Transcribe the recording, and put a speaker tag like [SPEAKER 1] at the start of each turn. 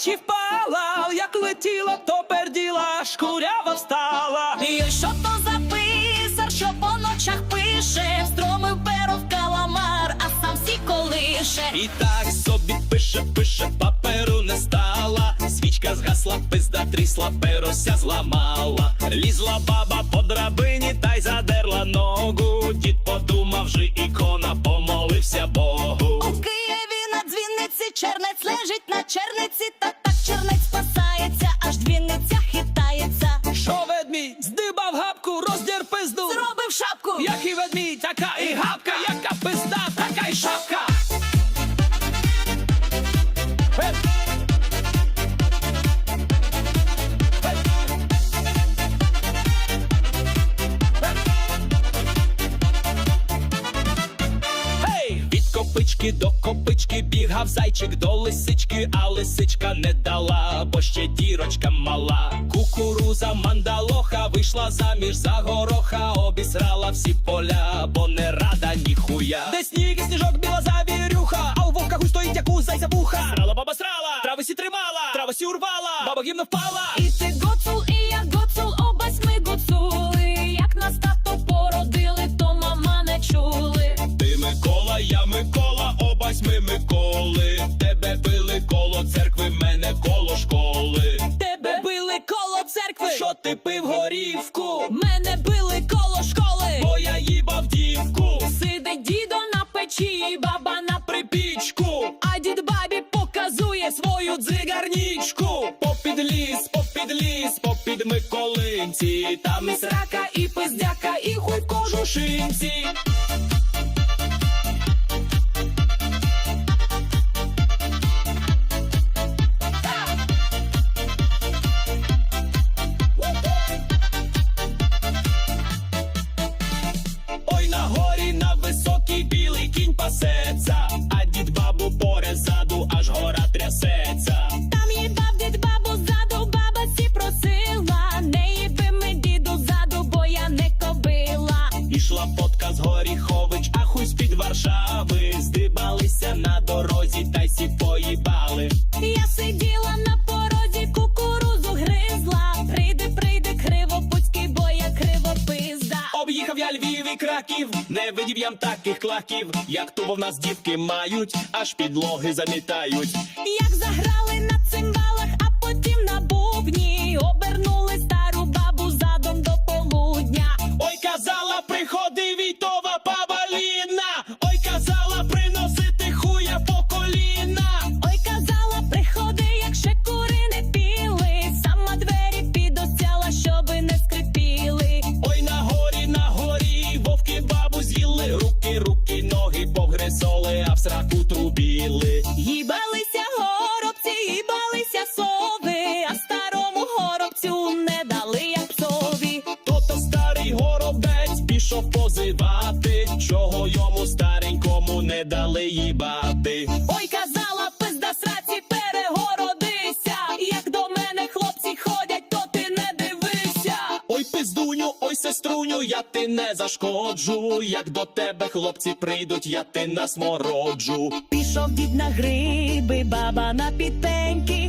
[SPEAKER 1] печі впала, як летіла, то перділа, шкурява встала.
[SPEAKER 2] І що то за писар, що по ночах пише, встромив перо в каламар, а сам сі колише.
[SPEAKER 1] І так собі пише, пише, паперу не стала. Свічка згасла, пизда трісла, перося зламала. Лізла баба по драбині та й задерла ногу. Дід подумав, же ікона, помолився Богу.
[SPEAKER 2] Чернець лежить на черниці, та
[SPEAKER 1] копички до копички бігав зайчик до лисички, а лисичка не дала, бо ще дірочка мала. Кукуруза мандалоха вийшла заміж за гороха, обісрала всі поля, бо не рада ніхуя. Де сніг і сніжок біла завірюха, а у вовка гусь стоїть яку зайця вуха. Срала баба срала, трави сі тримала, трави сі урвала, баба гімно впала.
[SPEAKER 2] І ти
[SPEAKER 1] пив
[SPEAKER 2] мене били коло школи.
[SPEAKER 1] Бо я їбав дівку,
[SPEAKER 2] Сидить дідо на печі, баба на
[SPEAKER 1] припічку,
[SPEAKER 2] а дід бабі показує свою
[SPEAKER 1] дзигарнічку, попід ліс, попід ліс, попід Миколинці, там і срака,
[SPEAKER 2] і пиздяка, і хуй в кожуші.
[SPEAKER 1] Кінь пасеться, а дід бабу порезаду, аж гора трясеться.
[SPEAKER 2] Там їбав дід бабу ззаду, баба сі просила. Не їби ми діду ззаду, бо я не кобила.
[SPEAKER 1] Ішла фотка з Горіхович, а хуй з-під Варшави. Здибалися на дорозі, Львів не видів ям таких клаків, як тубо в нас дівки мають, аж підлоги замітають.
[SPEAKER 2] Як заграли на а
[SPEAKER 1] в сраку трубіли.
[SPEAKER 2] Їбалися горобці, їбалися сови, а старому горобцю не дали як псові.
[SPEAKER 1] То-то старий горобець пішов позивати, чого йому старенькому не дали їбати.
[SPEAKER 2] Ой,
[SPEAKER 1] ой, сеструню, я ти не зашкоджу. Як до тебе хлопці прийдуть, я ти насмороджу.
[SPEAKER 2] Пішов дід на гриби, баба на підпеньки,